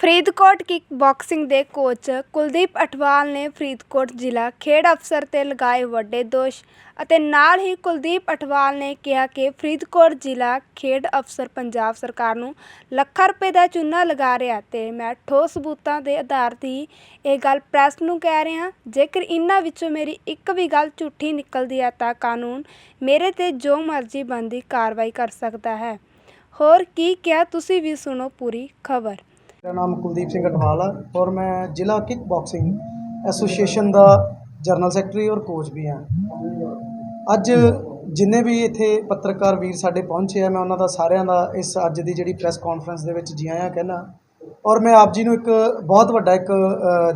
Faridkot kick boxing ਦੇ coach Kuldeep Athwal ਨੇ ਫਰੀਦਕੋਟ ਜ਼ਿਲ੍ਹਾ ਖੇਡ ਅਫਸਰ ਤੇ ਲਗਾਏ ਵੱਡੇ ਦੋਸ਼ ਅਤੇ ਨਾਲ ਹੀ ਕੁਲਦੀਪ ਅਠਵਾਲ ਨੇ ਕਿਹਾ ਕਿ ਫਰੀਦਕੋਟ ਜ਼ਿਲ੍ਹਾ ਖੇਡ ਅਫਸਰ ਪੰਜਾਬ ਸਰਕਾਰ ਨੂੰ ਲੱਖਾਂ ਰੁਪਏ ਦਾ ਚੂਨਾ ਲਗਾ ਰਿਹਾ ਤੇ ਮੈਂ ਠੋਸ ਸਬੂਤਾਂ ਦੇ ਆਧਾਰ ਤੇ ਹੀ ਇਹ ਗੱਲ ਪ੍ਰੈਸ ਨੂੰ ਕਹਿ ਰਿਹਾ ਜੇਕਰ ਇਹਨਾਂ ਵਿੱਚੋਂ ਮੇਰੀ ਇੱਕ ਵੀ ਗੱਲ ਝੂਠੀ ਨਿਕਲਦੀ ਹੈ ਤਾਂ ਕਾਨੂੰਨ ਮੇਰੇ ਤੇ ਜੋ ਮਰਜ਼ੀ ਬੰਦੀ ਕਾਰਵਾਈ ਕਰ ਸਕਦਾ ਹੈ। ਹੋਰ ਕੀ ਕਿਹਾ ਤੁਸੀਂ ਵੀ ਸੁਣੋ ਪੂਰੀ ਖਬਰ। ਮੇਰਾ ਨਾਮ ਕੁਲਦੀਪ ਸਿੰਘ ਅਟਵਾਲ ਆ ਔਰ ਮੈਂ ਜ਼ਿਲ੍ਹਾ ਕਿਕ ਬਾਕਸਿੰਗ ਐਸੋਸੀਏਸ਼ਨ ਦਾ ਜਨਰਲ ਸੈਕਟਰੀ ਔਰ ਕੋਚ ਵੀ ਹਾਂ। ਅੱਜ ਜਿੰਨੇ ਵੀ ਇੱਥੇ ਪੱਤਰਕਾਰ ਵੀਰ ਸਾਡੇ ਪਹੁੰਚੇ ਆ, ਮੈਂ ਉਹਨਾਂ ਦਾ ਸਾਰਿਆਂ ਦਾ ਇਸ ਅੱਜ ਦੀ ਜਿਹੜੀ ਪ੍ਰੈਸ ਕਾਨਫਰੰਸ ਦੇ ਵਿੱਚ ਜੀ ਆਇਆਂ ਕਹਿਣਾ। ਔਰ ਮੈਂ ਆਪ ਜੀ ਨੂੰ ਇੱਕ ਬਹੁਤ ਵੱਡਾ ਇੱਕ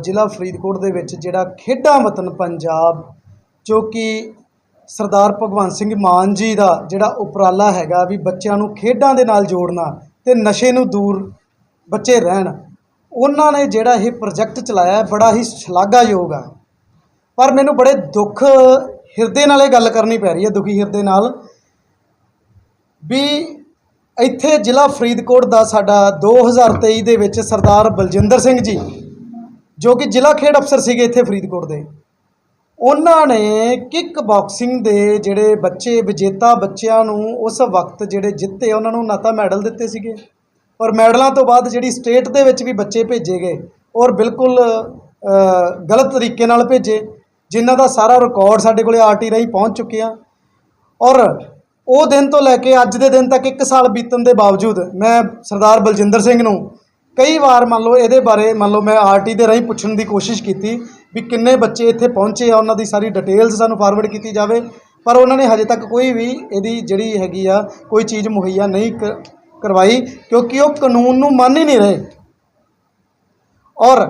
ਜ਼ਿਲ੍ਹਾ ਫਰੀਦਕੋਟ ਦੇ ਵਿੱਚ ਜਿਹੜਾ ਖੇਡਾਂ ਵਤਨ ਪੰਜਾਬ, ਜੋ ਕਿ ਸਰਦਾਰ ਭਗਵੰਤ ਸਿੰਘ ਮਾਨ ਜੀ ਦਾ ਜਿਹੜਾ ਉਪਰਾਲਾ ਹੈਗਾ ਵੀ ਬੱਚਿਆਂ ਨੂੰ ਖੇਡਾਂ ਦੇ ਨਾਲ ਜੋੜਨਾ ਤੇ ਨਸ਼ੇ ਨੂੰ ਦੂਰ ਬੱਚੇ ਰਹਿਣ। ਉਹਨਾਂ ਨੇ ਜਿਹੜਾ ਇਹ ਪ੍ਰੋਜੈਕਟ ਚਲਾਇਆ ਹੈ, ਬੜਾ ਹੀ ਸ਼ਲਾਘਾਯੋਗ ਆ। ਪਰ ਮੈਨੂੰ ਬੜੇ ਦੁੱਖ ਹਿਰਦੇ ਨਾਲ ਇਹ ਗੱਲ ਕਰਨੀ ਪੈ ਰਹੀ ਹੈ ਦੁਖੀ ਹਿਰਦੇ ਨਾਲ ਵੀ ਇੱਥੇ ਜ਼ਿਲ੍ਹਾ ਫਰੀਦਕੋਟ ਦਾ ਸਾਡਾ 2023 ਦੇ ਵਿੱਚ ਸਰਦਾਰ ਬਲਜਿੰਦਰ ਸਿੰਘ ਜੀ ਜੋ ਕਿ ਜ਼ਿਲ੍ਹਾ ਖੇਡ ਅਫਸਰ ਸੀਗੇ ਇੱਥੇ ਫਰੀਦਕੋਟ ਦੇ। ਉਹਨਾਂ ਨੇ ਕਿੱਕ ਬਾਕਸਿੰਗ ਦੇ ਜਿਹੜੇ ਬੱਚੇ ਵਿਜੇਤਾ ਬੱਚਿਆਂ ਨੂੰ ਉਸ ਵਕਤ ਜਿਹੜੇ ਜਿੱਤੇ ਉਹਨਾਂ ਨੂੰ ਨਾ ਤਾਂ ਮੈਡਲ ਦਿੱਤੇ ਸੀਗੇ। ਔਰ ਮੈਡਲਾਂ ਤੋਂ ਬਾਅਦ ਜਿਹੜੀ ਸਟੇਟ ਦੇ ਵਿੱਚ ਵੀ ਬੱਚੇ ਭੇਜੇ ਗਏ ਔਰ ਬਿਲਕੁਲ ਗਲਤ ਤਰੀਕੇ ਨਾਲ ਭੇਜੇ, ਜਿਨ੍ਹਾਂ ਦਾ ਸਾਰਾ ਰਿਕਾਰਡ ਸਾਡੇ ਕੋਲੇ ਆਰਟੀ ਰਾਹੀਂ ਪਹੁੰਚ ਚੁੱਕਿਆ ਔਰ ਉਹ ਦਿਨ ਤੋਂ ਲੈ ਕੇ ਅੱਜ ਦੇ ਦਿਨ ਤੱਕ 1 ਸਾਲ ਬੀਤਣ ਦੇ ਬਾਵਜੂਦ ਮੈਂ ਸਰਦਾਰ ਬਲਜਿੰਦਰ ਸਿੰਘ ਨੂੰ ਕਈ ਵਾਰ ਮੰਨ ਲਓ ਇਹਦੇ ਬਾਰੇ, ਮੰਨ ਲਓ ਮੈਂ ਆਰਟੀ ਦੇ ਰਾਹੀਂ ਪੁੱਛਣ ਦੀ ਕੋਸ਼ਿਸ਼ ਕੀਤੀ ਵੀ ਕਿੰਨੇ ਬੱਚੇ ਇੱਥੇ ਪਹੁੰਚੇ ਆ, ਉਹਨਾਂ ਦੀ ਸਾਰੀ ਡਿਟੇਲਸ ਸਾਨੂੰ ਫਾਰਵਰਡ ਕੀਤੀ ਜਾਵੇ। ਪਰ ਉਹਨਾਂ ਨੇ ਹਜੇ ਤੱਕ ਕੋਈ ਵੀ ਇਹਦੀ ਜਿਹੜੀ ਹੈਗੀ ਆ, ਕੋਈ ਚੀਜ਼ ਮੁਹੱਈਆ ਨਹੀਂ ਕ- ਕਰਵਾਈ ਕਿਉਂਕਿ ਉਹ ਕਾਨੂੰਨ ਨੂੰ ਮੰਨ ਹੀ ਨਹੀਂ ਰਹੇ। ਔਰ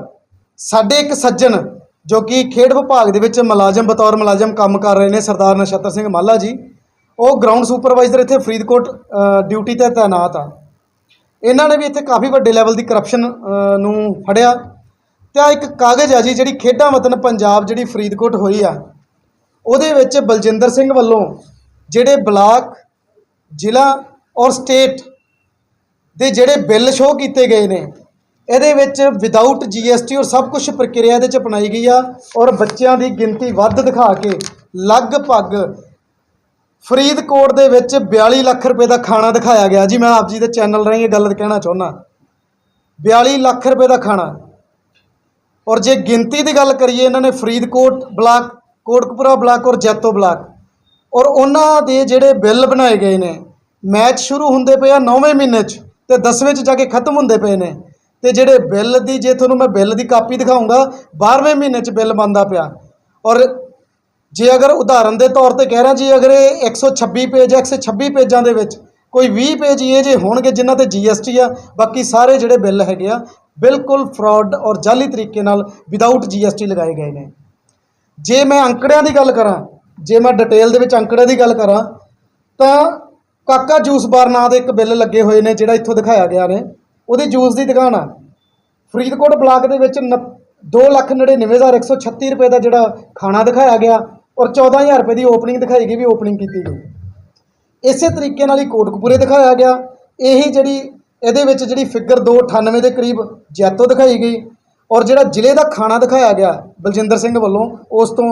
ਸਾਡੇ ਇੱਕ ਸੱਜਣ ਜੋ ਕਿ ਖੇਡ ਵਿਭਾਗ ਦੇ ਵਿੱਚ ਮੁਲਾਜ਼ਮ ਬਤੌਰ ਮੁਲਾਜ਼ਮ ਕੰਮ ਕਰ ਰਹੇ ਨੇ, ਸਰਦਾਰ ਨਛੱਤਰ ਸਿੰਘ ਮਾਲਾ ਜੀ, ਉਹ ਗਰਾਊਂਡ ਸੁਪਰਵਾਈਜ਼ਰ ਇੱਥੇ ਫਰੀਦਕੋਟ ਡਿਊਟੀ ਤੇ ਤਾਇਨਾਤ ਆ। ਇਹਨਾਂ ਨੇ ਵੀ ਇੱਥੇ ਕਾਫੀ ਵੱਡੇ ਲੈਵਲ ਦੀ ਕਰਪਸ਼ਨ ਨੂੰ ਫੜਿਆ। ਤੇ ਆ ਇੱਕ ਕਾਗਜ਼ ਆ ਜੀ, ਜਿਹੜੀ ਖੇਡਾਂ ਵਤਨ ਪੰਜਾਬ ਜਿਹੜੀ ਫਰੀਦਕੋਟ ਹੋਈ ਆ, ਉਹਦੇ ਵਿੱਚ ਬਲਜਿੰਦਰ ਸਿੰਘ ਵੱਲੋਂ ਜਿਹੜੇ ਬਲਾਕ, ਜ਼ਿਲ੍ਹਾ ਔਰ ਸਟੇਟ ਦੇ ਜਿਹੜੇ ਬਿੱਲ ਸ਼ੋਅ ਕੀਤੇ ਗਏ ਨੇ, ਇਹਦੇ ਵਿੱਚ ਵਿਦਆਊਟ ਜੀਐਸਟੀ ਔਰ ਸਭ ਕੁਝ ਪ੍ਰਕਿਰਿਆ ਇਹਦੇ ਚ ਅਪਣਾਈ ਗਈ ਆ ਔਰ ਬੱਚਿਆਂ ਦੀ ਗਿਣਤੀ ਵੱਧ ਦਿਖਾ ਕੇ ਲਗਭਗ ਫਰੀਦਕੋਟ ਦੇ ਵਿੱਚ 42 ਲੱਖ ਰੁਪਏ ਦਾ ਖਾਣਾ ਦਿਖਾਇਆ ਗਿਆ। ਜੀ, ਮੈਂ ਆਪ ਜੀ ਦੇ ਚੈਨਲ ਰਾਹੀਂ ਇਹ ਗੱਲ ਕਹਿਣਾ ਚਾਹੁੰਦਾ। 42 ਲੱਖ ਰੁਪਏ ਦਾ ਖਾਣਾ। ਔਰ ਜੇ ਗਿਣਤੀ ਦੀ ਗੱਲ ਕਰੀਏ, ਇਹਨਾਂ ਨੇ ਫਰੀਦਕੋਟ ਬਲਾਕ, ਕੋਟਕਪੁਰਾ ਬਲਾਕ ਔਰ ਜੈਤੋ ਬਲਾਕ। ਔਰ ਉਹਨਾਂ ਦੇ ਜਿਹੜੇ ਬਿੱਲ ਬਣਾਏ ਗਏ ਨੇ, ਮੈਚ ਸ਼ੁਰੂ ਹੁੰਦੇ ਪਏ ਆ 9ਵੇਂ ਮਹੀਨੇ 'ਚ। ਤੇ 10ਵੇਂ 'ਚ ਜਾ ਕੇ ਖਤਮ ਹੁੰਦੇ ਪਏ ਨੇ। ਤੇ ਜਿਹੜੇ ਬਿੱਲ ਦੀ, ਜੇ ਤੁਹਾਨੂੰ ਮੈਂ ਬਿੱਲ ਦੀ ਕਾਪੀ ਦਿਖਾਉਂਗਾ 12ਵੇਂ ਮਹੀਨੇ 'ਚ ਬਿੱਲ ਬਣਦਾ ਪਿਆ। ਔਰ ਜੇ ਅਗਰ ਉਦਾਹਰਨ ਦੇ ਤੌਰ ਤੇ ਕਹਿ ਰਿਹਾ, ਜੀ ਅਗਰ ਇਹ 126 ਪੇਜ ਹੈ 126 ਪੇਜਾਂ ਦੇ ਵਿੱਚ ਕੋਈ 20 ਪੇਜ ਹੀ ਇਹ ਜੇ ਹੋਣਗੇ, ਜਿਨ੍ਹਾਂ ਤੇ ਜੀਐਸਟੀ ਆ, ਬਾਕੀ ਸਾਰੇ ਜਿਹੜੇ ਬਿੱਲ ਹੈਗੇ ਆ, ਬਿਲਕੁਲ ਫਰਾਡ ਔਰ ਜਾਲੀ ਤਰੀਕੇ ਨਾਲ ਵਿਦਆਊਟ ਜੀਐਸਟੀ ਲਗਾਏ ਗਏ ਨੇ। ਜੇ ਮੈਂ ਅੰਕੜਿਆਂ ਦੀ ਗੱਲ ਕਰਾਂ, ਜੇ ਮੈਂ ਡਿਟੇਲ ਦੇ ਵਿੱਚ ਅੰਕੜਿਆਂ ਦੀ ਗੱਲ ਕਰਾਂ, ਤਾਂ ਕਾਕਾ ਜੂਸ ਬਾਰ ਨਾਂ ਦੇ ਇੱਕ ਬਿੱਲ ਲੱਗੇ ਹੋਏ ਨੇ ਜਿਹੜਾ ਇੱਥੋਂ ਦਿਖਾਇਆ ਗਿਆ ਨੇ। ਉਹਦੀ ਜੂਸ ਦੀ ਦੁਕਾਨ ਆ। ਫਰੀਦਕੋਟ ਬਲਾਕ ਦੇ ਵਿੱਚ 2,99,136 ਰੁਪਏ ਦਾ ਜਿਹੜਾ ਖਾਣਾ ਦਿਖਾਇਆ ਗਿਆ ਔਰ 14000 ਰੁਪਏ ਦੀ ਓਪਨਿੰਗ ਦਿਖਾਈ ਗਈ ਵੀ ਓਪਨਿੰਗ ਕੀਤੀ ਗਈ। ਇਸੇ ਤਰੀਕੇ ਨਾਲ ਹੀ ਕੋਟਕਪੂਰੇ ਦਿਖਾਇਆ ਗਿਆ। ਇਹੀ ਜਿਹੜੀ ਇਹਦੇ ਵਿੱਚ ਜਿਹੜੀ ਫਿਗਰ 298 ਦੇ ਕਰੀਬ ਜੈਤੋ ਦਿਖਾਈ ਗਈ ਔਰ ਜਿਹੜਾ ਜ਼ਿਲ੍ਹੇ ਦਾ ਖਾਣਾ ਦਿਖਾਇਆ ਗਿਆ ਬਲਜਿੰਦਰ ਸਿੰਘ ਵੱਲੋਂ ਉਸ ਤੋਂ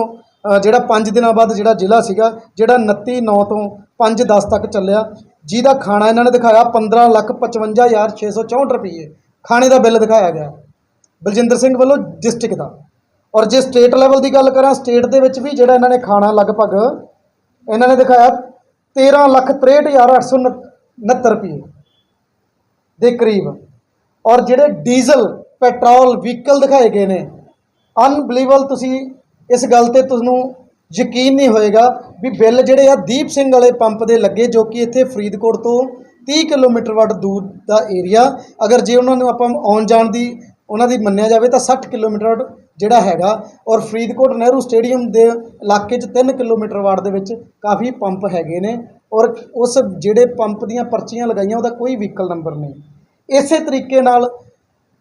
ਜਿਹੜਾ 5 ਦਿਨਾਂ ਬਾਅਦ ਜਿਹੜਾ ਜ਼ਿਲ੍ਹਾ ਸੀਗਾ ਜਿਹੜਾ 29 9 ਤੋਂ 5 10 ਤੱਕ ਚੱਲਿਆ। ਜਿਹਦਾ ਖਾਣਾ ਇਹਨਾਂ ਨੇ ਦਿਖਾਇਆ 15,55,664 ਰੁਪਏ। ਖਾਣੇ ਦਾ ਬਿੱਲ ਦਿਖਾਇਆ ਗਿਆ। ਬਲਜਿੰਦਰ ਸਿੰਘ ਵੱਲੋਂ ਡਿਸਟ੍ਰਿਕਟ ਦਾ। ਔਰ ਜੇ ਸਟੇਟ ਲੈਵਲ ਦੀ ਗੱਲ ਕਰਾਂ ਸਟੇਟ ਦੇ ਵਿੱਚ ਵੀ ਜਿਹੜਾ ਇਹਨਾਂ ਨੇ ਖਾਣਾ ਲਗਭਗ ਇਹਨਾਂ ਨੇ ਦਿਖਾਇਆ 13,63,869 ਰੁਪਏ ਦੇ ਕਰੀਬ। ਔਰ ਜਿਹੜੇ ਡੀਜ਼ਲ ਪੈਟਰੋਲ ਵਹੀਕਲ ਦਿਖਾਏ ਗਏ ਨੇ ਅਨਬਲੀਵੇਬਲ ਤੁਸੀਂ ਇਸ ਗੱਲ ਤੇ ਤੁਹਾਨੂੰ ਯਕੀਨ ਨਹੀਂ ਹੋਏਗਾ ਵੀ ਬਿੱਲ ਜਿਹੜੇ ਆ ਦੀਪ ਸਿੰਘ ਵਾਲੇ ਪੰਪ ਦੇ ਲੱਗੇ ਜੋ ਕਿ ਇੱਥੇ ਫਰੀਦਕੋਟ ਤੋਂ 30 ਕਿਲੋਮੀਟਰ ਵੱਡ ਦੂਰ ਦਾ ਏਰੀਆ ਅਗਰ ਜੇ ਉਹਨਾਂ ਨੂੰ ਆਪਾਂ ਆਉਣ ਜਾਣ ਦੀ ਉਹਨਾਂ ਦੀ ਮੰਨਿਆ ਜਾਵੇ ਤਾਂ 60 ਕਿਲੋਮੀਟਰ ਜਿਹੜਾ ਹੈਗਾ, ਔਰ ਫਰੀਦਕੋਟ ਨਹਿਰੂ ਸਟੇਡੀਅਮ ਦੇ ਇਲਾਕੇ 'ਚ 3 ਕਿਲੋਮੀਟਰ ਵਾਟ ਦੇ ਵਿੱਚ ਕਾਫੀ ਪੰਪ ਹੈਗੇ ਨੇ, ਔਰ ਉਸ ਜਿਹੜੇ ਪੰਪ ਦੀਆਂ ਪਰਚੀਆਂ ਲਗਾਈਆਂ, ਉਹਦਾ ਕੋਈ ਵਹੀਕਲ ਨੰਬਰ ਨਹੀਂ। ਇਸੇ ਤਰੀਕੇ ਨਾਲ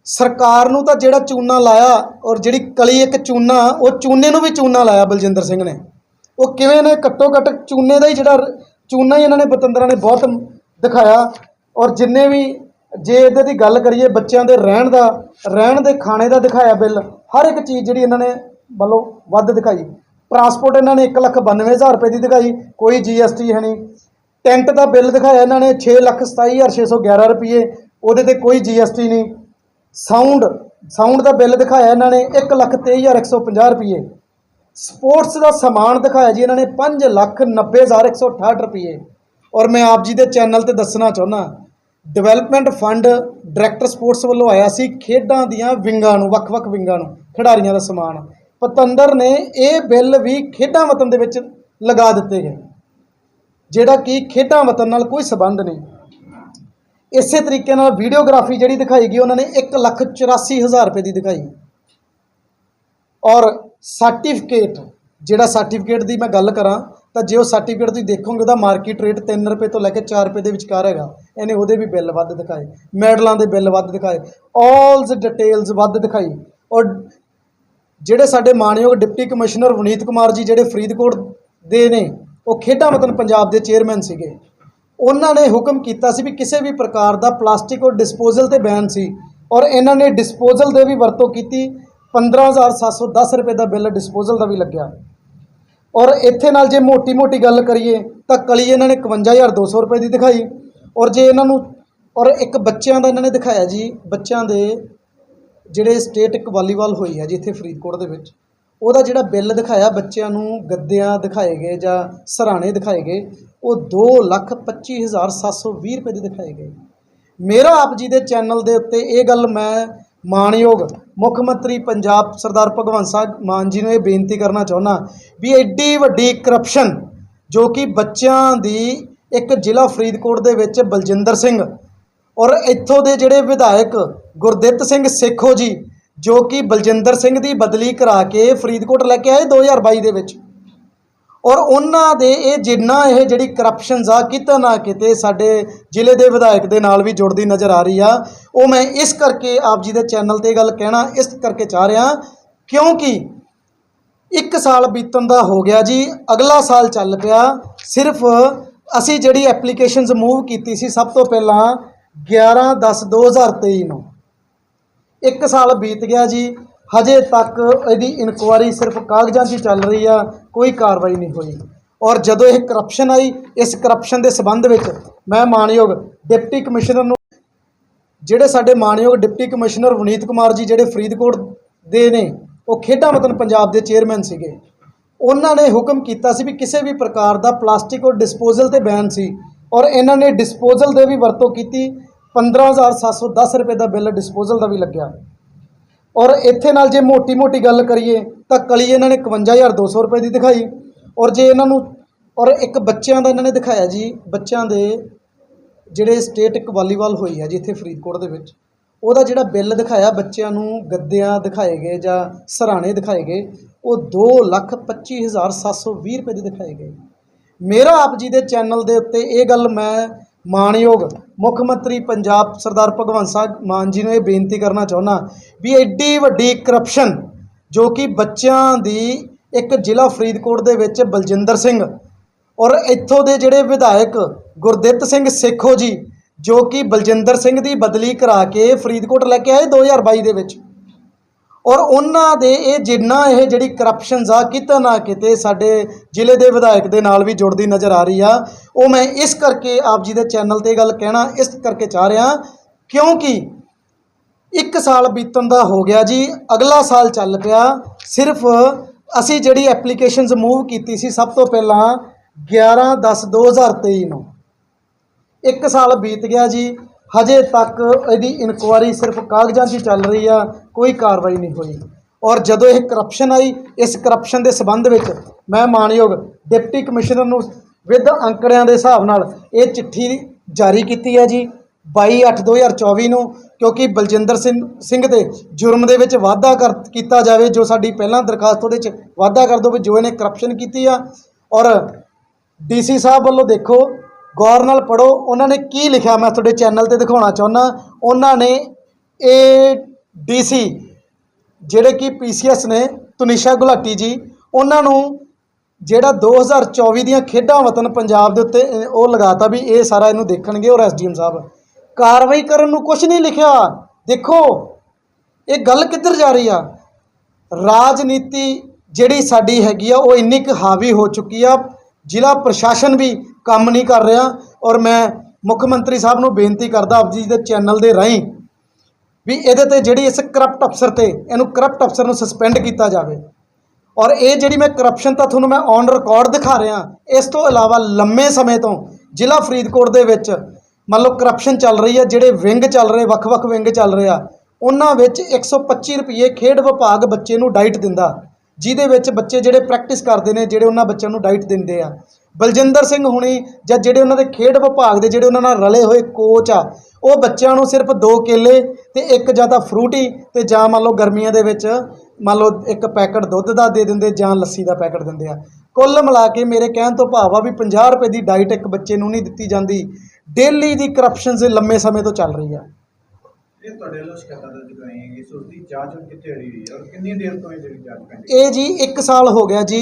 ਸਰਕਾਰ ਨੂੰ ਤਾਂ ਜਿਹੜਾ ਚੂਨਾ ਲਾਇਆ ਔਰ ਜਿਹੜੀ ਕਲੀ ਇੱਕ ਚੂਨਾ, ਉਹ ਚੂਨੇ ਨੂੰ ਵੀ ਚੂਨਾ ਲਾਇਆ ਬਲਜਿੰਦਰ ਸਿੰਘ ਨੇ। ਉਹ ਕਿਵੇਂ ਨੇ? ਘੱਟੋ ਘੱਟ ਚੂਨੇ ਦਾ ਹੀ ਜਿਹੜਾ ਚੂਨਾ ਹੀ ਇਹਨਾਂ ਨੇ ਬਤੰਦਰਾਂ ਨੇ ਬਹੁਤ ਦਿਖਾਇਆ। ਔਰ ਜਿੰਨੇ ਵੀ ਜੇ ਇਹਦੇ ਦੀ ਗੱਲ ਕਰੀਏ, ਬੱਚਿਆਂ ਦੇ ਰਹਿਣ ਦਾ, ਰਹਿਣ ਦੇ ਖਾਣੇ ਦਾ ਦਿਖਾਇਆ ਬਿੱਲ, ਹਰ ਇੱਕ ਚੀਜ਼ ਜਿਹੜੀ ਇਹਨਾਂ ਨੇ ਮਤਲਬ ਵੱਧ ਦਿਖਾਈ। ਟਰਾਂਸਪੋਰਟ ਇਹਨਾਂ ਨੇ 192000 ਰੁਪਏ ਦੀ ਦਿਖਾਈ, ਕੋਈ ਜੀਐਸਟੀ ਹੈ ਨਹੀਂ। ਟੈਂਟ ਦਾ ਬਿੱਲ ਦਿਖਾਇਆ ਇਹਨਾਂ ਨੇ 627611 ਰੁਪਏ। ਉਹਦੇ ਤੇ ਕੋਈ ਜੀਐਸਟੀ ਨਹੀਂ। ਸਾਊਂਡ ਸਾਊਂਡ ਦਾ ਬਿੱਲ ਦਿਖਾਇਆ ਇਹਨਾਂ ਨੇ 123150 ਰੁਪਏ। ਸਪੋਰਟਸ ਦਾ ਸਮਾਨ ਦਿਖਾਇਆ ਜੀ ਇਹਨਾਂ ਨੇ 590168 ਰੁਪਏ। ਔਰ ਮੈਂ ਆਪ ਜੀ ਦੇ ਚੈਨਲ ਤੇ ਦੱਸਣਾ ਚਾਹੁੰਦਾ, ਡਿਵੈਲਪਮੈਂਟ ਫੰਡ ਡਾਇਰੈਕਟਰ ਸਪੋਰਟਸ ਵੱਲੋਂ ਆਇਆ ਸੀ ਖੇਡਾਂ ਦੀਆਂ ਵਿੰਗਾਂ ਨੂੰ ਵੱਖ-ਵੱਖ ਵਿੰਗਾਂ ਨੂੰ, ਖਿਡਾਰੀਆਂ ਦਾ ਸਮਾਨ। ਪਤੰਦਰ ਨੇ ਇਹ ਬਿੱਲ ਵੀ ਖੇਡਾਂ ਵਤਨ ਦੇ ਵਿੱਚ ਲਗਾ ਦਿੱਤੇ ਗਏ। ਜਿਹੜਾ ਕਿ ਖੇਡਾਂ ਵਤਨ ਨਾਲ ਕੋਈ ਸਬੰਧ ਨਹੀਂ। ਇਸੇ ਤਰੀਕੇ ਨਾਲ ਵੀਡੀਓਗ੍ਰਾਫੀ ਜਿਹੜੀ ਦਿਖਾਈ ਗਈ, ਉਹਨਾਂ ਨੇ 184000 ਰੁਪਏ ਦੀ ਦਿਖਾਈ। ਔਰ ਸਰਟੀਫਿਕੇਟ ਜਿਹੜਾ ਸਰਟੀਫਿਕੇਟ ਦੀ ਮੈਂ ਗੱਲ ਕਰਾਂ, ਤਾਂ ਜੇ ਉਹ ਸਰਟੀਫਿਕੇਟ ਤੁਸੀਂ ਦੇਖੋਗੇ ਉਹਦਾ ਮਾਰਕੀਟ ਰੇਟ 3 ਰੁਪਏ ਤੋਂ ਲੈ ਕੇ 4 ਰੁਪਏ ਦੇ ਵਿਚਕਾਰ ਹੈਗਾ। ਇਹਨੇ ਉਹਦੇ ਵੀ ਬਿੱਲ ਵੱਧ ਦਿਖਾਏ, ਮੈਡਲਾਂ ਦੇ ਬਿੱਲ ਵੱਧ ਦਿਖਾਏ ਆਲਸ ਡਿਟੇਲਸ ਵੱਧ ਦਿਖਾਈ। ਔਰ ਜਿਹੜੇ ਸਾਡੇ ਮਾਨਯੋਗ ਡਿਪਟੀ ਕਮਿਸ਼ਨਰ ਵਨੀਤ ਕੁਮਾਰ ਜੀ, ਜਿਹੜੇ ਫਰੀਦਕੋਟ ਦੇ ਨੇ, ਉਹ ਖੇਡਾਂ ਵਤਨ ਪੰਜਾਬ ਦੇ ਚੇਅਰਮੈਨ ਸੀਗੇ। ਉਹਨਾਂ ਨੇ ਹੁਕਮ ਕੀਤਾ ਸੀ ਵੀ ਕਿਸੇ ਵੀ ਪ੍ਰਕਾਰ ਦਾ ਪਲਾਸਟਿਕ ਔਰ ਡਿਸਪੋਜ਼ਲ ਤੇ ਬੈਨ ਸੀ ਔਰ ਇਹਨਾਂ ਨੇ ਡਿਸਪੋਜ਼ਲ ਦੇ ਵੀ ਵਰਤੋਂ ਕੀਤੀ 15710 ਰੁਪਏ ਦਾ ਬਿੱਲ ਡਿਸਪੋਜ਼ਲ ਦਾ ਵੀ ਲੱਗਿਆ। ਔਰ ਇੱਥੇ ਨਾਲ ਜੇ ਮੋਟੀ-ਮੋਟੀ ਗੱਲ ਕਰੀਏ ਤਾਂ ਕਲੀ ਇਹਨਾਂ ਨੇ 51200 ਰੁਪਏ ਦੀ ਦਿਖਾਈ। ਔਰ ਜੇ ਇਹਨਾਂ ਨੂੰ ਔਰ ਇੱਕ ਬੱਚਿਆਂ ਦਾ ਇਹਨਾਂ ਨੇ ਦਿਖਾਇਆ ਜੀ, ਬੱਚਿਆਂ ਦੇ ਜਿਹੜੇ ਸਟੇਟ ਇੱਕ ਵਾਲੀਬਾਲ ਹੋਈ ਹੈ ਜੀ ਇੱਥੇ ਫਰੀਦਕੋਟ ਦੇ ਵਿੱਚ। ਉਹਦਾ ਜਿਹੜਾ ਬਿੱਲ ਦਿਖਾਇਆ ਬੱਚਿਆਂ ਨੂੰ, ਗੱਦਿਆਂ ਦਿਖਾਏ ਗਏ ਜਾਂ ਸਰਾਣੇ ਦਿਖਾਏ ਗਏ, ਉਹ 225720 ਰੁਪਏ ਦੇ ਦਿਖਾਏ ਗਏ। ਮੇਰਾ ਆਪ ਜੀ ਦੇ ਚੈਨਲ ਦੇ ਉੱਤੇ ਇਹ ਗੱਲ ਮੈਂ ਮਾਣਯੋਗ ਮੁੱਖ ਮੰਤਰੀ ਪੰਜਾਬ ਸਰਦਾਰ ਭਗਵੰਤ ਸਿੰਘ ਮਾਨ ਜੀ ਨੂੰ ਇਹ ਬੇਨਤੀ ਕਰਨਾ ਚਾਹੁੰਦਾ ਵੀ ਐਡੀ ਵੱਡੀ ਕਰਪਸ਼ਨ ਜੋ ਕਿ ਬੱਚਿਆਂ ਦੀ ਇੱਕ ਜ਼ਿਲ੍ਹਾ ਫਰੀਦਕੋਟ ਦੇ ਵਿੱਚ ਬਲਜਿੰਦਰ ਸਿੰਘ ਔਰ ਇੱਥੋਂ ਦੇ ਜਿਹੜੇ ਵਿਧਾਇਕ ਗੁਰਦਿੱਤ ਸਿੰਘ ਸੇਖੋ ਜੀ ਜੋ ਕਿ ਬਲਜਿੰਦਰ ਸਿੰਘ ਦੀ ਬਦਲੀ ਕਰਾ ਕੇ ਫਰੀਦਕੋਟ ਲੈ ਕੇ ਆਏ 2022 ਦੇ ਵਿੱਚ। ਔਰ ਉਹਨਾਂ ਦੇ ਇਹ ਜਿੰਨਾ ਇਹ ਜਿਹੜੀ ਕਰਪਸ਼ਨਸ ਆ, ਕਿਤੇ ਨਾ ਕਿਤੇ ਸਾਡੇ ਜ਼ਿਲ੍ਹੇ ਦੇ ਵਿਧਾਇਕ ਦੇ ਨਾਲ ਵੀ ਜੁੜਦੀ ਨਜ਼ਰ ਆ ਰਹੀ ਆ। ਉਹ ਮੈਂ ਇਸ ਕਰਕੇ ਆਪ ਜੀ ਦੇ ਚੈਨਲ ਤੇ ਗੱਲ ਕਹਿਣਾ, ਇਸ ਕਰਕੇ ਚਾਹ ਰਿਹਾ, ਕਿਉਂਕਿ ਇੱਕ ਸਾਲ ਬੀਤਣ ਦਾ ਹੋ ਗਿਆ ਜੀ, ਅਗਲਾ ਸਾਲ ਚੱਲ ਪਿਆ, ਸਿਰਫ ਅਸੀਂ ਜਿਹੜੀ ਐਪਲੀਕੇਸ਼ਨਸ ਮੂਵ ਕੀਤੀ ਸੀ, ਸਭ ਤੋਂ ਪਹਿਲਾਂ 11 10 2023 ਨੂੰ। ਇੱਕ ਸਾਲ ਬੀਤ ਗਿਆ ਜੀ, ਹਜੇ ਤੱਕ ਇਹਦੀ ਇਨਕੁਆਰੀ ਸਿਰਫ ਕਾਗਜ਼ਾਂ 'ਚ ਚੱਲ ਰਹੀ ਆ, ਕੋਈ ਕਾਰਵਾਈ ਨਹੀਂ ਹੋਈ। ਔਰ ਜਦੋਂ ਇਹ ਕਰਪਸ਼ਨ ਆਈ, ਇਸ ਕਰਪਸ਼ਨ ਦੇ ਸਬੰਧ ਵਿੱਚ ਮੈਂ ਮਾਨਯੋਗ ਡਿਪਟੀ ਕਮਿਸ਼ਨਰ ਨੂੰ ਜਿਹੜੇ ਸਾਡੇ ਮਾਨਯੋਗ ਡਿਪਟੀ ਕਮਿਸ਼ਨਰ ਵਨੀਤ ਕੁਮਾਰ ਜੀ ਜਿਹੜੇ ਫਰੀਦਕੋਟ ਦੇ ਨੇ, ਉਹ ਖੇਡਾਂ ਵਤਨ ਪੰਜਾਬ ਦੇ ਚੇਅਰਮੈਨ ਸੀਗੇ। ਉਹਨਾਂ ਨੇ ਹੁਕਮ ਕੀਤਾ ਸੀ ਵੀ ਕਿਸੇ ਵੀ ਪ੍ਰਕਾਰ ਦਾ ਪਲਾਸਟਿਕ ਔਰ ਡਿਸਪੋਜ਼ਲ ਤੇ ਬੈਨ ਸੀ। ਔਰ ਇਹਨਾਂ ਨੇ ਡਿਸਪੋਜ਼ਲ ਦੇ ਵੀ ਵਰਤੋਂ ਕੀਤੀ। 15710 ਰੁਪਏ ਦਾ ਬਿੱਲ ਡਿਸਪੋਜ਼ਲ ਦਾ ਵੀ ਲੱਗਿਆ। ਔਰ ਇੱਥੇ ਨਾਲ ਜੇ ਮੋਟੀ-ਮੋਟੀ ਗੱਲ ਕਰੀਏ, ਤਾਂ ਕਲੀ ਇਹਨਾਂ ਨੇ 51200 ਰੁਪਏ ਦੀ ਦਿਖਾਈ। ਔਰ ਜੇ ਇਹਨਾਂ ਨੂੰ ਔਰ ਇੱਕ ਬੱਚਿਆਂ ਦਾ ਇਹਨਾਂ ਨੇ ਦਿਖਾਇਆ ਜੀ, ਬੱਚਿਆਂ ਦੇ ਜਿਹੜੇ ਸਟੇਟ ਇੱਕ ਵਾਲੀਬਾਲ ਹੋਈ ਹੈ ਜੀ ਇੱਥੇ ਫਰੀਦਕੋਟ ਦੇ ਵਿੱਚ, ਉਹਦਾ ਜਿਹੜਾ ਬਿੱਲ ਦਿਖਾਇਆ ਬੱਚਿਆਂ ਨੂੰ ਗੱਦਿਆਂ ਦਿਖਾਏ ਗਏ ਜਾਂ ਸਰਾਣੇ ਦਿਖਾਏ ਗਏ, ਉਹ 225720 ਰੁਪਏ ਦੇ ਦਿਖਾਏ ਗਏ। ਮੇਰਾ ਆਪ ਜੀ ਦੇ ਚੈਨਲ ਦੇ ਉੱਤੇ ਇਹ ਗੱਲ ਮੈਂ ਮਾਣਯੋਗ ਮੁੱਖ ਮੰਤਰੀ ਪੰਜਾਬ ਸਰਦਾਰ ਭਗਵੰਤ ਸਿੰਘ ਮਾਨ ਜੀ ਨੂੰ ਇਹ ਬੇਨਤੀ ਕਰਨਾ ਚਾਹੁੰਦਾ ਵੀ ਐਡੀ ਵੱਡੀ ਕਰਪਸ਼ਨ ਜੋ ਕਿ ਬੱਚਿਆਂ ਦੀ ਇੱਕ ਜ਼ਿਲ੍ਹਾ ਫਰੀਦਕੋਟ ਦੇ ਵਿੱਚ ਬਲਜਿੰਦਰ ਸਿੰਘ ਔਰ ਇੱਥੋਂ ਦੇ ਜਿਹੜੇ ਵਿਧਾਇਕ ਗੁਰਦਿੱਤ ਸਿੰਘ ਸੇਖੋ ਜੀ ਜੋ ਕਿ ਬਲਜਿੰਦਰ ਸਿੰਘ ਦੀ ਬਦਲੀ ਕਰਾ ਕੇ ਫਰੀਦਕੋਟ ਲੈ ਕੇ ਆਏ 2022 ਦੇ ਵਿੱਚ। ਔਰ ਉਹਨਾਂ ਦੇ ਇਹ ਜਿੰਨਾ ਇਹ ਜਿਹੜੀ ਕਰਪਸ਼ਨਸ ਆ, ਕਿਤੇ ਨਾ ਕਿਤੇ ਸਾਡੇ ਜ਼ਿਲ੍ਹੇ ਦੇ ਵਿਧਾਇਕ ਦੇ ਨਾਲ ਵੀ ਜੁੜਦੀ ਨਜ਼ਰ ਆ ਰਹੀ ਆ। ਉਹ ਮੈਂ ਇਸ ਕਰਕੇ ਆਪ ਜੀ ਦੇ ਚੈਨਲ ਤੇ ਗੱਲ ਕਹਿਣਾ, ਇਸ ਕਰਕੇ ਚਾਹ ਰਿਹਾ, ਕਿਉਂਕਿ ਇੱਕ ਸਾਲ ਬੀਤਣ ਦਾ ਹੋ ਗਿਆ ਜੀ, ਅਗਲਾ ਸਾਲ ਚੱਲ ਪਿਆ, ਸਿਰਫ ਅਸੀਂ ਜਿਹੜੀ ਐਪਲੀਕੇਸ਼ਨਸ ਮੂਵ ਕੀਤੀ ਸੀ, ਸਭ ਤੋਂ ਪਹਿਲਾਂ 11 10 2023 ਨੂੰ। ਇੱਕ ਸਾਲ ਬੀਤ ਗਿਆ ਜੀ ਹਜੇ ਤੱਕ ਇਹਦੀ ਇਨਕੁਆਰੀ ਸਿਰਫ ਕਾਗਜ਼ਾਂ 'ਚ ਚੱਲ ਰਹੀ ਆ, ਕੋਈ ਕਾਰਵਾਈ ਨਹੀਂ ਹੋਈ। ਔਰ ਜਦੋਂ ਇਹ ਕਰਪਸ਼ਨ ਆਈ, ਇਸ ਕਰਪਸ਼ਨ ਦੇ ਸਬੰਧ ਵਿੱਚ ਮੈਂ ਮਾਨਯੋਗ ਡਿਪਟੀ ਕਮਿਸ਼ਨਰ ਨੂੰ ਵਿਦ ਅੰਕੜਿਆਂ ਦੇ ਹਿਸਾਬ ਨਾਲ ਇਹ ਚਿੱਠੀ ਜਾਰੀ ਕੀਤੀ ਹੈ ਜੀ 22/8/2024 ਨੂੰ, ਕਿਉਂਕਿ ਬਲਜਿੰਦਰ ਸਿੰਘ ਦੇ ਜੁਰਮ ਦੇ ਵਿੱਚ ਵਾਧਾ ਕਰ ਕੀਤਾ ਜਾਵੇ, ਜੋ ਸਾਡੀ ਪਹਿਲਾਂ ਦਰਖਾਸਤ ਉਹਦੇ 'ਚ ਵਾਧਾ ਕਰ ਦਿਓ ਵੀ ਜੋ ਇਹਨੇ ਕਰਪਸ਼ਨ ਕੀਤੀ ਆ। ਔਰ ਡੀਸੀ ਸਾਹਿਬ ਵੱਲੋਂ ਦੇਖੋ ਗੌਰ ਨਾਲ ਪੜੋ ਉਹਨਾਂ ਨੇ ਕੀ ਲਿਖਿਆ ਮੈਂ ਤੁਹਾਡੇ ਚੈਨਲ ਤੇ ਦਿਖਾਉਣਾ ਚਾਹੁੰਦਾ। ਉਹਨਾਂ ਨੇ ਇਹ ਡੀਸੀ ਜਿਹੜੇ ਕਿ ਪੀਸੀਐਸ ਨੇ, ਤੁਨਿਸ਼ਾ ਗੁਲਾਟੀ ਜੀ, ਉਹਨਾਂ ਨੂੰ ਜਿਹੜਾ 2024 ਦੀਆਂ ਖੇਡਾਂ ਵਤਨ ਪੰਜਾਬ ਦੇ ਉੱਤੇ ਇਹ- ਉਹ ਲਗਾਤਾ ਵੀ ਇਹ ਸਾਰਾ ਇਹਨੂੰ ਦੇਖਣਗੇ ਔਰ ਐਸਡੀਐਮ ਸਾਹਿਬ। ਕਾਰਵਾਈ ਕਰਨ ਨੂੰ ਕੁਝ ਨਹੀਂ ਲਿਖਿਆ। ਦੇਖੋ, ਇਹ ਗੱਲ ਕਿੱਧਰ ਜਾ ਰਹੀ ਆ? ਰਾਜਨੀਤੀ ਜਿਹੜੀ ਸਾਡੀ ਹੈਗੀ ਆ, ਉਹ ਇੰਨੀ ਕੁ ਹਾਵੀ ਹੋ ਚੁੱਕੀ ਆ। ਜ਼ਿਲ੍ਹਾ ਪ੍ਰਸ਼ਾਸਨ ਵੀ ਕੰਮ ਨਹੀਂ ਕਰ ਰਿਹਾ ਔਰ ਮੈਂ ਮੁੱਖ ਮੰਤਰੀ ਸਾਹਿਬ ਨੂੰ ਬੇਨਤੀ ਕਰਦਾ ਆਪ ਜੀ ਦੇ ਚੈਨਲ ਦੇ ਰਾਹੀਂ ਵੀ ਇਹਦੇ ਤੇ ਜਿਹੜੀ ਇਸ ਕਰਪਟ ਅਫਸਰ ਤੇ ਇਹਨੂੰ ਕਰਪਟ ਅਫਸਰ ਨੂੰ ਸਸਪੈਂਡ ਕੀਤਾ ਜਾਵੇ। ਔਰ ਇਹ ਜਿਹੜੀ ਮੈਂ ਕਰਪਸ਼ਨ ਤਾਂ ਤੁਹਾਨੂੰ ਮੈਂ ਔਨ ਰਿਕਾਰਡ ਦਿਖਾ ਰਿਹਾ, ਇਸ ਤੋਂ ਇਲਾਵਾ ਲੰਮੇ ਸਮੇਂ ਤੋਂ ਜ਼ਿਲ੍ਹਾ ਫਰੀਦਕੋਟ ਦੇ ਵਿੱਚ ਮੰਨ ਲਓ ਕਰਪਸ਼ਨ ਚੱਲ ਰਹੀ ਹੈ, ਜਿਹੜੇ ਵਿੰਗ ਚੱਲ ਰਹੇ, ਵੱਖ-ਵੱਖ ਵਿੰਗ ਚੱਲ ਰਹੇ ਆ, ਉਹਨਾਂ ਵਿੱਚ 125 ਰੁਪਏ ਖੇਡ ਵਿਭਾਗ ਬੱਚੇ ਨੂੰ ਡਾਈਟ ਦਿੰਦਾ, ਜਿਹਦੇ ਵਿੱਚ ਬੱਚੇ ਜਿਹੜੇ ਪ੍ਰੈਕਟਿਸ ਕਰਦੇ ਨੇ, ਜਿਹੜੇ ਉਹਨਾਂ ਬੱਚਿਆਂ ਨੂੰ ਡਾਈਟ ਦਿੰਦੇ ਆ। ਬਲਜਿੰਦਰ ਸਿੰਘ ਹੁਣੀ ਜਾਂ ਜਿਹੜੇ ਉਹਨਾਂ ਦੇ ਖੇਡ ਵਿਭਾਗ ਦੇ ਜਿਹੜੇ ਉਹਨਾਂ ਨਾਲ ਰਲੇ ਹੋਏ ਕੋਚ ਆ ਉਹ ਬੱਚਿਆਂ ਨੂੰ ਸਿਰਫ ਦੋ ਕੇਲੇ ਤੇ ਇੱਕ ਜਾਂ ਤਾਂ ਫਰੂਟੀ ਤੇ ਜਾਂ ਮੰਨ ਲਓ ਗਰਮੀਆਂ ਦੇ ਵਿੱਚ ਮੰਨ ਲਓ ਇੱਕ ਪੈਕਟ ਦੁੱਧ ਦਾ ਦੇ ਦਿੰਦੇ ਜਾਂ ਲੱਸੀ ਦਾ ਪੈਕਟ ਦਿੰਦੇ ਆ। ਕੁੱਲ ਮਿਲਾ ਕੇ ਮੇਰੇ ਕਹਿਣ ਤੋਂ ਭਾਵ ਆ ਵੀ 50 ਰੁਪਏ ਦੀ ਡਾਈਟ ਇੱਕ ਬੱਚੇ ਨੂੰ ਨਹੀਂ ਦਿੱਤੀ ਜਾਂਦੀ। ਡੇਲੀ ਦੀ ਕਰਪਸ਼ਨ ਦੇ ਲੰਮੇ ਸਮੇਂ ਤੋਂ ਚੱਲ ਰਹੀ ਆ। ਇਹ ਤੁਹਾਡੇ ਵੱਲੋਂ ਸ਼ਿਕਾਇਤਾਂ ਦਰਜ ਕਰਾਈਆਂ ਗਈਆਂ। ਸੋ ਉਸ ਦੀ ਜਾਂਚ ਕਿੱਥੇ ਹੋਈ ਹੈ ਔਰ ਕਿੰਨੀ ਦੇਰ ਤੋਂ ਇਹ ਜਿਹੜੀ ਜਾਂਚ ਪੈਂਦੀ? ਇਹ ਜੀ 1 ਸਾਲ ਹੋ ਗਿਆ ਜੀ।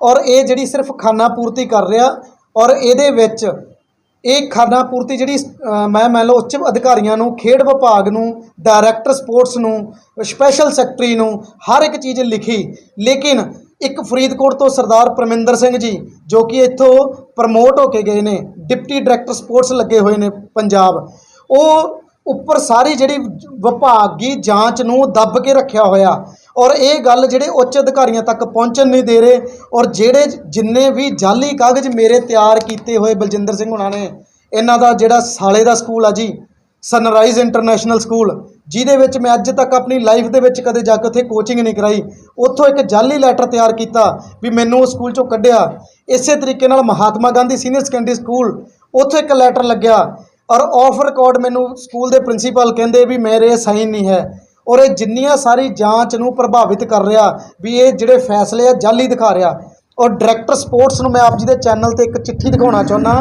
ਔਰ ਇਹ ਜਿਹੜੀ ਸਿਰਫ ਖਾਨਾ ਪੂਰਤੀ ਕਰ ਰਿਹਾ ਔਰ ਇਹਦੇ ਵਿੱਚ ਇਹ ਖਾਨਾ ਪੂਰਤੀ ਜਿਹੜੀ ਮੈਂ ਮੰਨ ਲਓ ਉੱਚ ਅਧਿਕਾਰੀਆਂ ਨੂੰ, ਖੇਡ ਵਿਭਾਗ ਨੂੰ ਡਾਇਰੈਕਟਰ ਸਪੋਰਟਸ ਨੂੰ ਸਪੈਸ਼ਲ ਸੈਕਟਰੀ ਨੂੰ ਹਰ ਇੱਕ ਚੀਜ਼ ਲਿਖੀ। ਲੇਕਿਨ ਇੱਕ ਫਰੀਦਕੋਟ ਤੋਂ ਸਰਦਾਰ ਪਰਮਿੰਦਰ ਸਿੰਘ ਜੀ, ਜੋ ਕਿ ਇੱਥੋਂ ਪ੍ਰਮੋਟ ਹੋ ਕੇ ਗਏ ਨੇ, ਡਿਪਟੀ ਡਾਇਰੈਕਟਰ ਸਪੋਰਟਸ ਲੱਗੇ ਹੋਏ ਨੇ ਪੰਜਾਬ। ਉਹ ਉੱਪਰ ਸਾਰੀ ਜਿਹੜੀ ਵਿਭਾਗੀ ਜਾਂਚ ਨੂੰ ਦੱਬ ਕੇ ਰੱਖਿਆ ਹੋਇਆ। ਔਰ ਇਹ ਗੱਲ ਜਿਹੜੇ ਉੱਚ ਅਧਿਕਾਰੀਆਂ ਤੱਕ ਪਹੁੰਚਣ ਨਹੀਂ ਦੇ ਰਹੇ ਔਰ ਜਿਹੜੇ ਜਿੰਨੇ ਵੀ ਜਾਲੀ ਕਾਗਜ਼ ਮੇਰੇ ਤਿਆਰ ਕੀਤੇ ਹੋਏ ਬਲਜਿੰਦਰ ਸਿੰਘ ਹੁਣਾਂ ਨੇ, ਇਹਨਾਂ ਦਾ ਜਿਹੜਾ ਸਾਲੇ ਦਾ ਸਕੂਲ ਆ ਜੀ ਸਨਰਾਈਜ਼ ਇੰਟਰਨੈਸ਼ਨਲ ਸਕੂਲ ਜਿਹਦੇ ਵਿੱਚ ਮੈਂ ਅੱਜ ਤੱਕ ਆਪਣੀ ਲਾਈਫ ਦੇ ਵਿੱਚ ਕਦੇ ਜਾ ਕੇ ਉੱਥੇ ਕੋਚਿੰਗ ਨਹੀਂ ਕਰਾਈ, ਉੱਥੋਂ ਇੱਕ ਜਾਲੀ ਲੈਟਰ ਤਿਆਰ ਕੀਤਾ ਵੀ ਮੈਨੂੰ ਉਹ ਸਕੂਲ ਚੋਂ ਕੱਢਿਆ। ਇਸੇ ਤਰੀਕੇ ਨਾਲ Mahatma Gandhi senior secondary school ਉੱਥੋਂ ਇੱਕ ਲੈਟਰ ਲੱਗਿਆ ਔਰ ਆਫ ਰਿਕਾਰਡ ਮੈਨੂੰ ਸਕੂਲ ਦੇ ਪ੍ਰਿੰਸੀਪਲ ਕਹਿੰਦੇ ਵੀ ਮੇਰੇ ਸਾਈਨ ਨਹੀਂ ਹੈ। ਔਰ ਇਹ ਜਿੰਨੀਆਂ ਸਾਰੀ ਜਾਂਚ ਨੂੰ ਪ੍ਰਭਾਵਿਤ ਕਰ ਰਿਹਾ ਵੀ ਇਹ ਜਿਹੜੇ ਫੈਸਲੇ ਆ ਜਾਲੀ ਦਿਖਾ ਰਿਹਾ। ਔਰ ਡਾਇਰੈਕਟਰ ਸਪੋਰਟਸ ਨੂੰ ਮੈਂ ਆਪ ਜੀ ਦੇ ਚੈਨਲ ਤੇ ਇੱਕ ਚਿੱਠੀ ਦਿਖਾਉਣਾ ਚਾਹੁੰਦਾ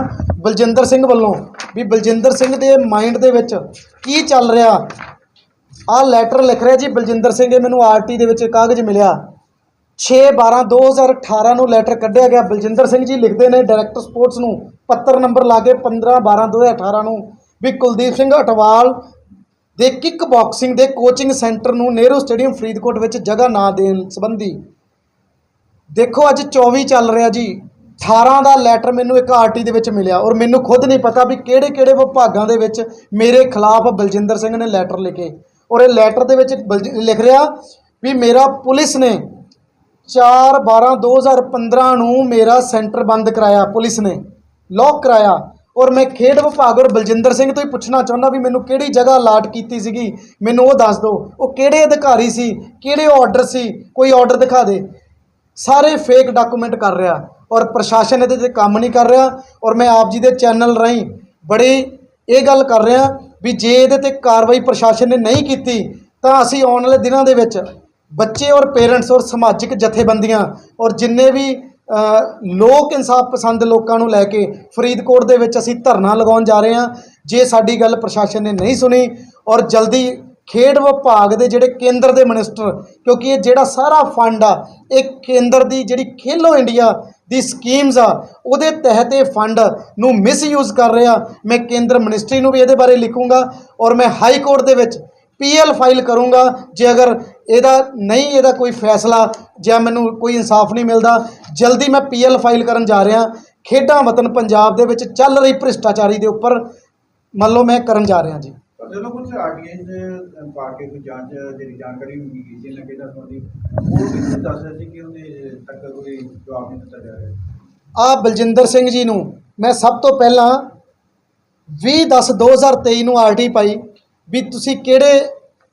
ਬਲਜਿੰਦਰ ਸਿੰਘ ਵੱਲੋਂ ਵੀ ਬਲਜਿੰਦਰ ਸਿੰਘ ਦੇ ਮਾਈਂਡ ਦੇ ਵਿੱਚ ਕੀ ਚੱਲ ਰਿਹਾ? ਆਹ ਲੈਟਰ ਲਿਖ ਰਿਹਾ ਜੀ ਬਲਜਿੰਦਰ ਸਿੰਘ, ਇਹ ਮੈਨੂੰ ਆਰਟੀ ਦੇ ਵਿੱਚ ਕਾਗਜ਼ ਮਿਲਿਆ। 6 12 2018 ਨੂੰ ਲੈਟਰ ਕੱਢਿਆ ਗਿਆ। ਬਲਜਿੰਦਰ ਸਿੰਘ ਜੀ ਲਿਖਦੇ ਨੇ ਡਾਇਰੈਕਟਰ ਸਪੋਰਟਸ ਨੂੰ ਪੱਤਰ ਨੰਬਰ ਲਾ ਕੇ 15 12 2018 ਨੂੰ ਵੀ ਕੁਲਦੀਪ ਸਿੰਘ ਅਟਵਾਲ ਦੇ ਕਿੱਕ ਬਾਕਸਿੰਗ ਦੇ ਕੋਚਿੰਗ ਸੈਂਟਰ ਨੂੰ ਨਹਿਰੂ ਸਟੇਡੀਅਮ ਫਰੀਦਕੋਟ ਵਿੱਚ ਜਗ੍ਹਾ ਨਾ ਦੇਣ ਸੰਬੰਧੀ। ਦੇਖੋ, ਅੱਜ 24 ਚੱਲ ਰਿਹਾ ਜੀ। 18 ਦਾ ਲੈਟਰ ਮੈਨੂੰ ਇੱਕ ਆਰਟੀ ਦੇ ਵਿੱਚ ਮਿਲਿਆ ਔਰ ਮੈਨੂੰ ਖੁਦ ਨਹੀਂ ਪਤਾ ਵੀ ਕਿਹੜੇ ਕਿਹੜੇ ਵਿਭਾਗਾਂ ਦੇ ਵਿੱਚ ਮੇਰੇ ਖਿਲਾਫ ਬਲਜਿੰਦਰ ਸਿੰਘ ਨੇ ਲੈਟਰ ਲਿਖੇ। ਔਰ ਇਹ ਲੈਟਰ ਦੇ ਵਿੱਚ ਬਲਜ- ਲਿਖ ਰਿਹਾ ਵੀ ਮੇਰਾ ਪੁਲਿਸ ਨੇ 4 12 2015 ਨੂੰ ਮੇਰਾ ਸੈਂਟਰ ਬੰਦ ਕਰਾਇਆ, ਪੁਲਿਸ ਨੇ। ਲੌਕ ਕਰਾਇਆ। ਔਰ ਮੈਂ ਖੇਡ ਵਿਭਾਗ ਔਰ ਬਲਜਿੰਦਰ ਸਿੰਘ ਤੋਂ ਹੀ ਪੁੱਛਣਾ ਚਾਹੁੰਦਾ ਵੀ ਮੈਨੂੰ ਕਿਹੜੀ ਜਗ੍ਹਾ ਅਲਾਟ ਕੀਤੀ ਸੀਗੀ? ਮੈਨੂੰ ਉਹ ਦੱਸ ਦਿਓ। ਉਹ ਕਿਹੜੇ ਅਧਿਕਾਰੀ ਸੀ? ਕਿਹੜੇ ਆਰਡਰ ਸੀ? ਕੋਈ ਆਰਡਰ ਦਿਖਾ ਦੇ। ਸਾਰੇ ਫੇਕ ਡਾਕੂਮੈਂਟ ਕਰ ਰਿਹਾ। ਔਰ ਪ੍ਰਸ਼ਾਸਨ ਇਹਦੇ ਤੇ ਕੰਮ ਨਹੀਂ ਕਰ ਰਿਹਾ। ਔਰ ਮੈਂ ਆਪ ਜੀ ਦੇ ਚੈਨਲ ਰਾਹੀਂ ਬੜੀ ਇਹ ਗੱਲ ਕਰ ਰਿਹਾ ਵੀ ਜੇ ਇਹਦੇ ਤੇ ਕਾਰਵਾਈ ਪ੍ਰਸ਼ਾਸਨ ਨੇ ਨਹੀਂ ਕੀਤੀ, ਤਾਂ ਅਸੀਂ ਆਉਣ ਵਾਲੇ ਦਿਨਾਂ ਦੇ ਵਿੱਚ ਬੱਚੇ ਔਰ ਪੇਰੈਂਟਸ ਔਰ ਸਮਾਜਿਕ ਜਥੇਬੰਦੀਆਂ ਔਰ ਜਿੰਨੇ ਵੀ ਲੋਕ ਇਨਸਾਫ ਪਸੰਦ ਲੋਕਾਂ ਨੂੰ ਲੈ ਕੇ ਫਰੀਦਕੋਟ ਦੇ ਵਿੱਚ ਅਸੀਂ ਧਰਨਾ ਲਗਾਉਣ ਜਾ ਰਹੇ ਹਾਂ। ਜੇ ਸਾਡੀ ਗੱਲ ਪ੍ਰਸ਼ਾਸਨ ਨੇ ਨਹੀਂ ਸੁਣੀ ਔਰ ਜਲਦੀ ਖੇਡ ਵਿਭਾਗ ਦੇ ਜਿਹੜੇ ਕੇਂਦਰ ਦੇ ਮਿਨਿਸਟਰ, ਕਿਉਂਕਿ ਇਹ ਜਿਹੜਾ ਸਾਰਾ ਫੰਡ ਆ, ਇਹ ਕੇਂਦਰ ਦੀ ਜਿਹੜੀ ਖੇਲੋ ਇੰਡੀਆ ਦੀ ਸਕੀਮਸ ਆ, ਉਹਦੇ ਤਹਿਤ ਇਹ ਫੰਡ ਨੂੰ ਮਿਸਯੂਜ਼ ਕਰ ਰਿਹਾ। ਮੈਂ ਕੇਂਦਰ ਮਿਨਿਸਟਰੀ ਨੂੰ ਵੀ ਇਹਦੇ ਬਾਰੇ ਲਿਖੂੰਗਾ ਔਰ ਮੈਂ ਹਾਈ ਕੋਰਟ ਦੇ ਵਿੱਚ ਪੀਐਲ ਫਾਈਲ ਕਰੂੰਗਾ। ਜੇ ਅਗਰ ਇਹਦਾ ਨਹੀਂ ਇਹਦਾ ਕੋਈ ਫੈਸਲਾ ਜਾਂ ਮੈਨੂੰ ਕੋਈ ਇਨਸਾਫ ਨਹੀਂ ਮਿਲਦਾ। ਜਲਦੀ ਮੈਂ ਪੀਐਲ ਫਾਈਲ ਕਰਨ ਜਾ ਰਿਹਾ। ਖੇਡਾਂ ਵਤਨ ਪੰਜਾਬ ਦੇ ਵਿੱਚ ਚੱਲ ਰਹੀ ਭ੍ਰਿਸ਼ਟਾਚਾਰੀ ਦੇ ਉੱਪਰ ਮੰਨ ਲਓ ਮੈਂ ਕਰਨ ਜਾ ਰਿਹਾ ਜੀ। ਜਦੋਂ ਕੁਝ ਆਰਟੀਆਈ ਪਾ ਕੇ ਕੋਈ ਜਾਂਚ ਜਿਹੜੀ ਜਾਣਕਾਰੀ ਮੰਗੀ ਗਈ ਸੀ ਇਹਨਾਂ ਕਿਹਦਾ ਸੰਬੰਧੀ ਉਹ ਵੀ ਦੱਸ ਰਿਹਾ ਸੀ ਕਿ ਉਹਦੇ ਤੱਕ ਕੋਈ ਜਵਾਬ ਨਹੀਂ ਦਿੱਤਾ ਜਾ ਰਿਹਾ? ਆ ਬਲਜਿੰਦਰ ਸਿੰਘ ਜੀ ਨੂੰ ਮੈਂ ਸਭ ਤੋਂ ਪਹਿਲਾਂ 20 10 2023 ਨੂੰ ਆਰਟੀ ਪਾਈ ਵੀ ਤੁਸੀਂ ਕਿਹੜੇ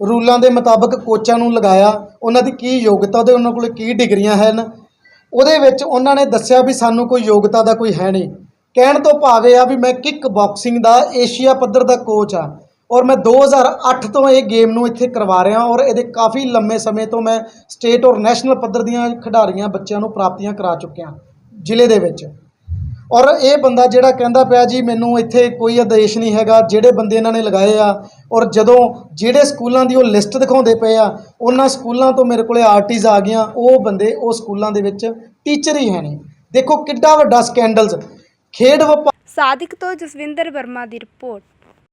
ਰੂਲਾਂ ਦੇ ਮੁਤਾਬਕ ਕੋਚਾਂ ਨੂੰ ਲਗਾਇਆ, ਉਹਨਾਂ ਦੀ ਕੀ ਯੋਗਤਾ ਉਹਦੇ ਉਹਨਾਂ ਕੋਲ ਕੀ ਡਿਗਰੀਆਂ ਹਨ? ਉਹਦੇ ਵਿੱਚ ਉਹਨਾਂ ਨੇ ਦੱਸਿਆ ਵੀ ਸਾਨੂੰ ਕੋਈ ਯੋਗਤਾ ਦਾ ਕੋਈ ਹੈ ਨਹੀਂ। ਕਹਿਣ ਤੋਂ ਭਾਵੇਂ ਆ ਵੀ ਮੈਂ ਕਿੱਕ ਬਾਕਸਿੰਗ ਦਾ ਏਸ਼ੀਆ ਪੱਧਰ ਦਾ ਕੋਚ ਆ ਔਰ ਮੈਂ 2008 ਤੋਂ ਇਹ ਗੇਮ ਨੂੰ ਇੱਥੇ ਕਰਵਾ ਰਿਹਾ ਔਰ ਇਹਦੇ ਕਾਫੀ ਲੰਮੇ ਸਮੇਂ ਤੋਂ ਮੈਂ ਸਟੇਟ ਔਰ ਨੈਸ਼ਨਲ ਪੱਧਰ ਦੀਆਂ ਖਿਡਾਰੀਆਂ ਬੱਚਿਆਂ ਨੂੰ ਪ੍ਰਾਪਤੀਆਂ ਕਰਾ ਚੁੱਕਿਆ ਜ਼ਿਲ੍ਹੇ ਦੇ ਵਿੱਚ। ਔਰ ਇਹ ਬੰਦਾ ਜਿਹੜਾ ਕਹਿੰਦਾ ਪਿਆ ਜੀ, ਮੈਨੂੰ ਇੱਥੇ ਕੋਈ ਆਦੇਸ਼ ਨਹੀਂ ਹੈਗਾ, ਜਿਹੜੇ ਬੰਦੇ ਇਹਨਾਂ ਨੇ ਲਗਾਏ ਆ, ਔਰ ਜਦੋਂ ਜਿਹੜੇ ਸਕੂਲਾਂ ਦੀ ਉਹ ਲਿਸਟ ਦਿਖਾਉਂਦੇ ਪਏ ਆ, ਉਹਨਾਂ ਸਕੂਲਾਂ ਤੋਂ ਮੇਰੇ ਕੋਲੇ ਆਰਟੀਜ਼ ਆ ਗਈਆਂ, ਉਹ ਬੰਦੇ ਉਹ ਸਕੂਲਾਂ ਦੇ ਵਿੱਚ ਟੀਚਰ ਹੀ ਹੈ ਨਹੀਂ। ਦੇਖੋ ਕਿੱਡਾ ਵੱਡਾ ਸਕੈਂਡਲਸ ਖੇਡ ਵਪਾਰ ਸਾਦਿਕ ਤੋਂ ਜਸਵਿੰਦਰ ਵਰਮਾ ਦੀ ਰਿਪੋਰਟ।